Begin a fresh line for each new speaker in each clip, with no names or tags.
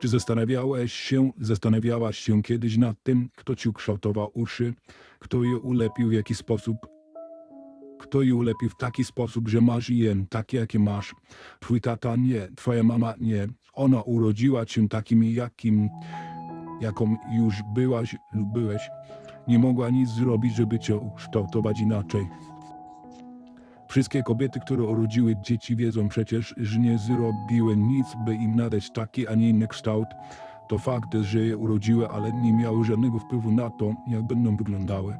Czy zastanawiałeś się, zastanawiałaś się kiedyś nad tym, kto ci ukształtował uszy, kto je ulepił w jaki sposób, kto je ulepił w taki sposób, że masz je takie, jakie masz. Twój tata nie, twoja mama nie. Ona urodziła cię takim, jakim, jaką już byłaś lub byłeś. Nie mogła nic zrobić, żeby cię ukształtować inaczej. Wszystkie kobiety, które urodziły dzieci, wiedzą przecież, że nie zrobiły nic, by im nadać taki, a nie inny kształt. To fakt, że je urodziły, ale nie miały żadnego wpływu na to, jak będą wyglądały.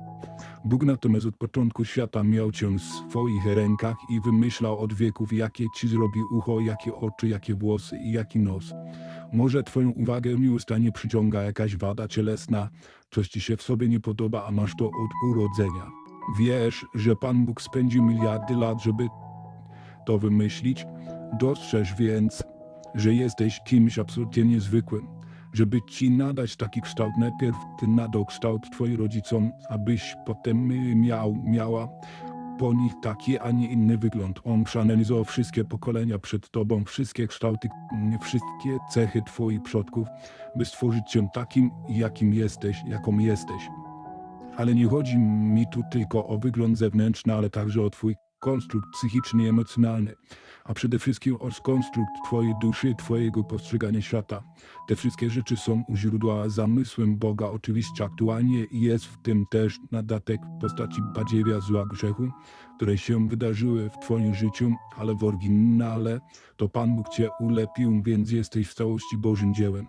Bóg natomiast od początku świata miał cię w swoich rękach i wymyślał od wieków, jakie ci zrobi ucho, jakie oczy, jakie włosy i jaki nos. Może twoją uwagę nieustannie przyciąga jakaś wada cielesna, coś ci się w sobie nie podoba, a masz to od urodzenia. Wiesz, że Pan Bóg spędził miliardy lat, żeby to wymyślić. Dostrzeż więc, że jesteś kimś absolutnie niezwykłym. Żeby ci nadać taki kształt, najpierw ty nadał kształt twoim rodzicom, abyś potem miał, miała po nich taki, a nie inny wygląd. On przeanalizował wszystkie pokolenia przed tobą, wszystkie kształty, wszystkie cechy twoich przodków, by stworzyć cię takim, jakim jesteś, jaką jesteś. Ale nie chodzi mi tu tylko o wygląd zewnętrzny, ale także o twój konstrukt psychiczny i emocjonalny, a przede wszystkim o konstrukt twojej duszy, twojego postrzegania świata. Te wszystkie rzeczy są u źródła zamysłem Boga. Oczywiście aktualnie jest w tym też nadatek w postaci badziewia zła grzechu, które się wydarzyły w twoim życiu, ale w oryginale to Pan Bóg cię ulepił, więc jesteś w całości Bożym dziełem.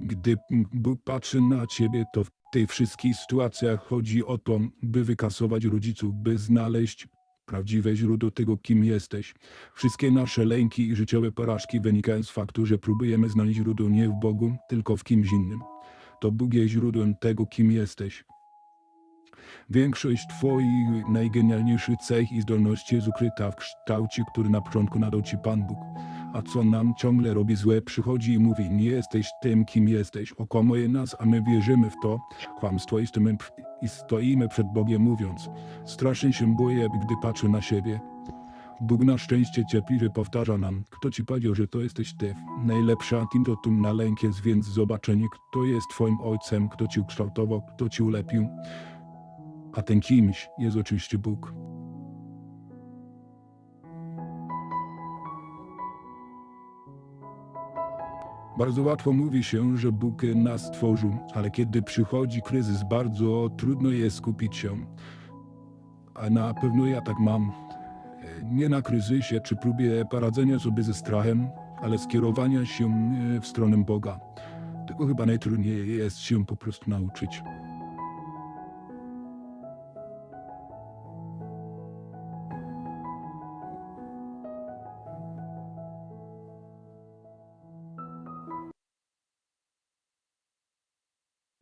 Gdy Bóg patrzy na ciebie, to tych wszystkich sytuacjach chodzi o to, by wykasować rodziców, by znaleźć prawdziwe źródło tego, kim jesteś. Wszystkie nasze lęki i życiowe porażki wynikają z faktu, że próbujemy znaleźć źródło nie w Bogu, tylko w kimś innym. To Bóg jest źródłem tego, kim jesteś. Większość Twoich najgenialniejszych cech i zdolności jest ukryta w kształcie, który na początku nadał Ci Pan Bóg. A co nam ciągle robi złe, przychodzi i mówi, nie jesteś tym, kim jesteś, okłamuje nas, a my wierzymy w to, kłamstwo i stoimy, i stoimy przed Bogiem mówiąc, strasznie się boję, gdy patrzę na siebie. Bóg na szczęście cierpliwie powtarza nam, kto ci powiedział, że to jesteś ty. Najlepszy antidotum na lęk jest więc zobaczenie, kto jest twoim ojcem, kto ci ukształtował, kto ci ulepił. A ten kimś jest oczywiście Bóg. Bardzo łatwo mówi się, że Bóg nas stworzył, ale kiedy przychodzi kryzys, bardzo trudno jest skupić się. A na pewno ja tak mam. Nie na kryzysie czy próbie poradzenia sobie ze strachem, ale skierowania się e, w stronę Boga. Tego chyba najtrudniej jest się po prostu nauczyć.